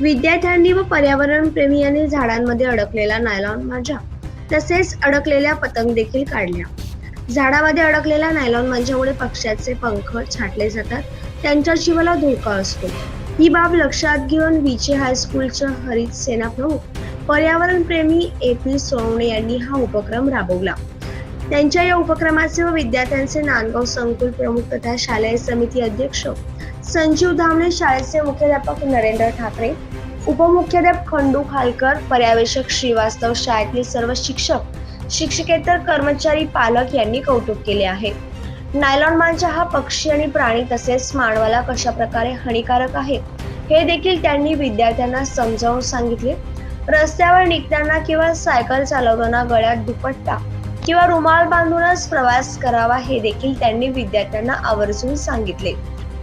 विद्यार्थ्यांनी व पर्यावरण प्रेमियांनी झाडांमध्ये अडकलेला नायलॉन मांजा तसेच अडकलेल्या पतंग देखील काढल्या. झाडामध्ये अडकलेला नायलॉन मांजामुळे पक्ष्याचे पंख छाटले जातात त्यांच्या जीवाला धोका असतो. ही बाब लक्षात घेऊन विचे हायस्कूलच्या हरित सेना प्रमुख पर्यावरण प्रेमी ए पी सोनवणे यांनी हा उपक्रम राबवला. त्यांच्या या उपक्रमाचे व विद्यार्थ्यांचे नांदगाव संकुल प्रमुख तथा शालेय समिती अध्यक्ष संजीव धामणे शाळेचे मुख्याध्यापक नरेंद्र ठाकरे उपमुख्याध्यापक खंडू खालकर पर्यावेक्षक श्रीवास्तव शाळेतील सर्व शिक्षक शिक्षकेतर कर्मचारी पालक यांनी कौतुक केले आहे. नायलॉन मांजा हा पक्षी आणि प्राणी तसेच मानवाला कशा प्रकारे हानिकारक आहे हे देखील त्यांनी विद्यार्थ्यांना समजावून सांगितले. रस्त्यावर निघताना किंवा सायकल चालवताना गळ्यात दुपट्टा किंवा रुमाल बांधूनच प्रवास करावा हे देखील त्यांनी विद्यार्थ्यांना आवर्जून सांगितले.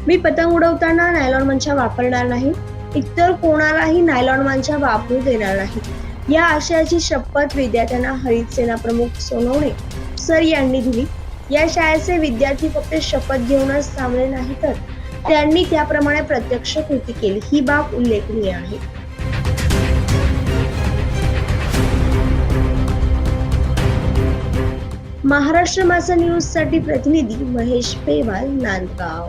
मी पतंग उडवताना नायलॉन मंचा वापरणार नाही इतर कोणालाही नायलॉन मंचा वापरू देणार नाही. या आशयाची शपथ विद्यार्थ्यांना हरित सेना प्रमुख सोनवणे सर यांनी दिली. या शाळेचे विद्यार्थी फक्त शपथ घेऊनच थांबले नाही तर त्यांनी त्याप्रमाणे प्रत्यक्ष कृती केली. ही बाब उल्लेखनीय आहे. महाराष्ट्र माझा न्यूजसाठी प्रतिनिधी महेश पेवाल नांदगाव.